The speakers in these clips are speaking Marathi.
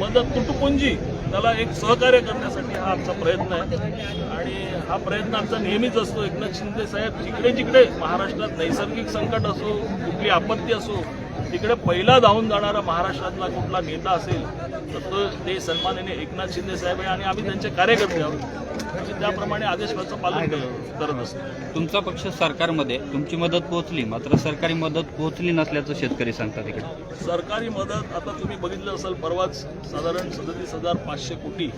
मदत तुटपुंजी त्याला एक सहकार्य करण्यासाठी हा आमचा प्रयत्न आहे. आणि हा प्रयत्न आमचा नेहमीच असतो. एकनाथ शिंदे साहेब जिकडे जिकडे महाराष्ट्रात नैसर्गिक संकट असो कुठली आपत्ती असो तिकडे पहिला धावून जाणारा महाराष्ट्रातला कुठला नेता असेल तर तो ते सन्माननीय एकनाथ शिंदे साहेब आहे आणि आम्ही त्यांचे कार्यकर्ते आहोत. त्याप्रमाणे आदेशाचं पालन केलं- करत असतो. तुमचा पक्ष सरकारमध्ये तुमची मदत पोहोचली मात्र सरकारी मदत पोहोचली नसल्याचं शेतकरी सांगतात इकडे. सरकारी मदत आता तुम्ही बघितलं असाल परवाच साधारण सदतीस हजार पाचशे कोटी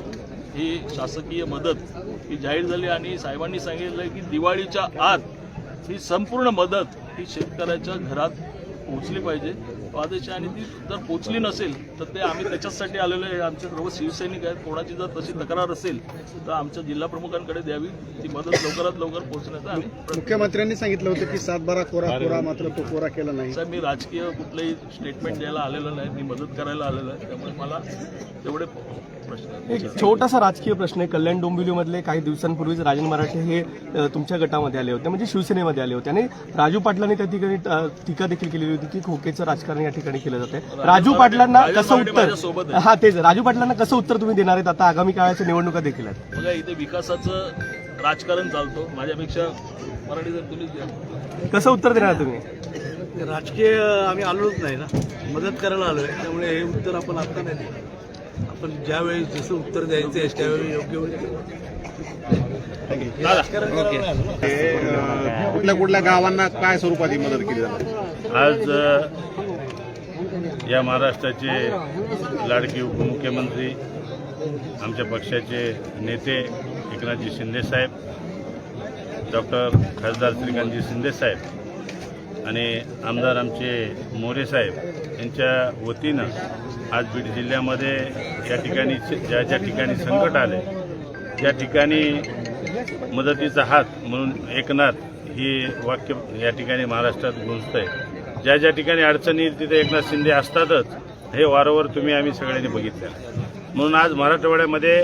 ही शासकीय मदत ही जाहीर झाली आणि साहेबांनी सांगितलं की दिवाळीच्या आत ही संपूर्ण मदत ही शेतकऱ्याच्या घरात पोहोचली पाहिजे. आहे आणि ती जर पोहोचली नसेल तर ते आम्ही त्याच्याचसाठी आलेलो आहे. आमचे सर्व शिवसैनिक आहेत. कोणाची जर तशी तक्रार असेल तर आमच्या जिल्हा प्रमुखांकडे द्यावी. ती मदत लवकरात लवकर पोहोचण्याचा आम्ही मुख्यमंत्र्यांनी सांगितलं होतं की सात बारा कोरा कोरा मात्र तो कोरा केला नाही. साहेब मी राजकीय कुठलंही स्टेटमेंट द्यायला आलेलं नाही. मी मदत करायला आलेलो आहे त्यामुळे मला तेवढे प्रश्न एक छोटासा राजकीय प्रश्न आहे. कल्याण डोंबिवलीमधले काही दिवसांपूर्वीच राजन मराठे हे तुमच्या गटामध्ये आले होते. म्हणजे शिवसेनेमध्ये आले होते. आणि राजू पाटलांनी त्या ठिकाणी टीका देखील केलेली होती. की खोकेचं राजकारण या ठिकाणी केलं जाते राजू पाटलांना कसं उत्तर. हा तेच. राजू पाटलांना कसं उत्तर तुम्ही देणार आहेत? आता आगामी काळाच्या निवडणुका देखील आहेत. बघा इथे विकासाचं राजकारण चालतो. माझ्यापेक्षा मराठी जर कसं उत्तर देणार तुम्ही? राजकीय आम्ही आलोच नाही ना. मदत करायला आलोय. त्यामुळे हे उत्तर आपण आता नाही. आपण ज्यावेळी जसं उत्तर द्यायचं आहे त्यावेळी योग्य होईल. कुठल्या कुठल्या गावांना काय स्वरूपात ही मदत केली जाते? आज या महाराष्ट्राचे लाडकी उपमुख्यमंत्री आमच्या पक्षाचे नेते एकनाथजी शिंदेसाहेब डॉक्टर खासदार श्रीकांतजी शिंदेसाहेब आणि आमदार आमचे मोरे साहेब यांच्या वतीनं आज बीड जिल्ह्यामध्ये या ठिकाणी ज्या ज्या ठिकाणी संकट आले त्या ठिकाणी मदतीचा हात म्हणून एकनाथ ही वाक्य या ठिकाणी महाराष्ट्रात गुंजतंय. ज्या ज्या ठिकाणी अडचणी येईल तिथे एकनाथ शिंदे असतातच हे वारंवार तुम्ही आम्ही सगळ्यांनी बघितलं. म्हणून आज मराठवाड्यामध्ये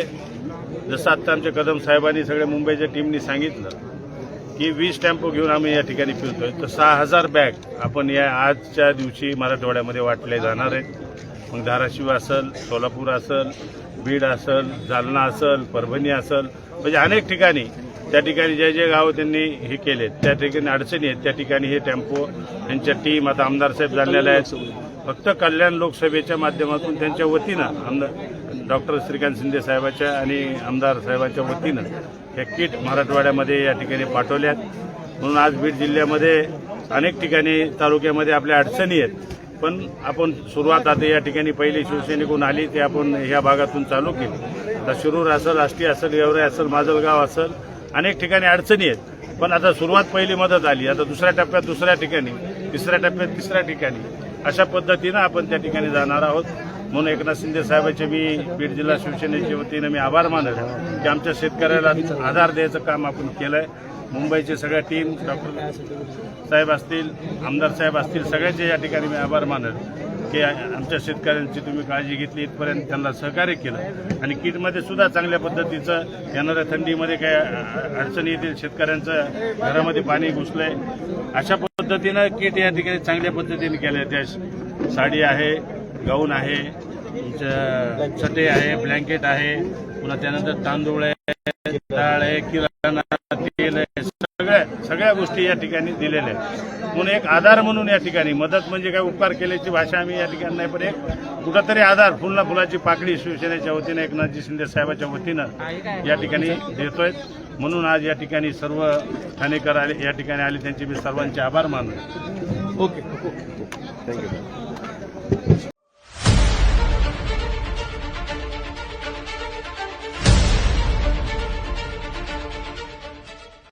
जसं आत्ता आमच्या कदम साहेबांनी सगळ्या मुंबईच्या टीमनी सांगितलं की वीस टेम्पो घेऊन आम्ही या ठिकाणी फिरतोय. तर सहा हजार बॅग आपण या आजच्या दिवशी मराठवाड्यामध्ये वाटले जाणार आहेत. मग धाराशिव असेल सोलापूर असेल बीड असेल जालना असेल परभणी असेल म्हणजे अनेक ठिकाणी त्या ठिकाणी जे जे गावं त्यांनी हे केले त्या ठिकाणी अडचणी आहेत त्या ठिकाणी हे टेम्पो त्यांच्या टीम आता आमदार साहेब झालेल्या आहेत. फक्त कल्याण लोकसभेच्या माध्यमातून त्यांच्या वतीनं आमदार डॉक्टर श्रीकांत शिंदे साहेबाच्या आणि आमदार साहेबाच्या वतीनं हे किट मराठवाड्यामध्ये या ठिकाणी पाठवल्यात. म्हणून आज बीड जिल्ह्यामध्ये अनेक ठिकाणी तालुक्यामध्ये आपल्या अडचणी आहेत. पण आपण सुरुवात आता या ठिकाणी पहिली शिवसैनिकून आली ते आपण ह्या भागातून चालू केली. आता शिरूर असेल आष्टी असेल गेवराई असेल माजलगाव असेल अनेक ठिकाणी अडचणी आहेत. पण आता सुरुवात पहिली मदत आली. आता दुसऱ्या टप्प्यात दुसऱ्या ठिकाणी तिसऱ्या टप्प्यात तिसऱ्या ठिकाणी. अशा पद्धतीनं आपण त्या ठिकाणी जाणार आहोत. म्हणून एकनाथ शिंदे साहेबांचे मी बीड जिल्हा शिवसेनेच्या वतीनं मी आभार मानत की आमच्या शेतकऱ्याला आधार द्यायचं काम आपण केलंय. मुंबईचे सगळ्या टीम डॉक्टर साहेब असतील आमदार साहेब असतील सगळ्यांचे या ठिकाणी मी आभार मानत की आमच्या शेतकऱ्यांची तुम्ही काळजी घेतली इथपर्यंत त्यांना सहकार्य केलं. आणि किटमध्ये सुद्धा चांगल्या पद्धतीचं येणाऱ्या थंडीमध्ये काय अडचणी येतील शेतकऱ्यांचं घरामध्ये पाणी घुसलंय. अशा पद्धतीनं किट या ठिकाणी चांगल्या पद्धतीने केलं त्या साडी आहे गाऊन आहे तुमचं चटे आहे ब्लँकेट आहे पुन्हा त्यानंतर तांदूळ आहे डाळ आहे किराणा सगळ्या गोष्टी या ठिकाणी दिलेल्या आहेत. म्हणून एक आधार म्हणून या ठिकाणी मदत म्हणजे काय उपकार केल्याची भाषा आम्ही या ठिकाणी नाही पण एक कुठंतरी आधार फुलना फुलाची पाकळी शिवसेनेच्या वतीनं एकनाथजी शिंदे साहेबाच्या वतीनं या ठिकाणी देतोय. म्हणून आज या ठिकाणी सर्व ठाणेकर आले या ठिकाणी आले त्यांचे मी सर्वांचे आभार मानतो. ओके.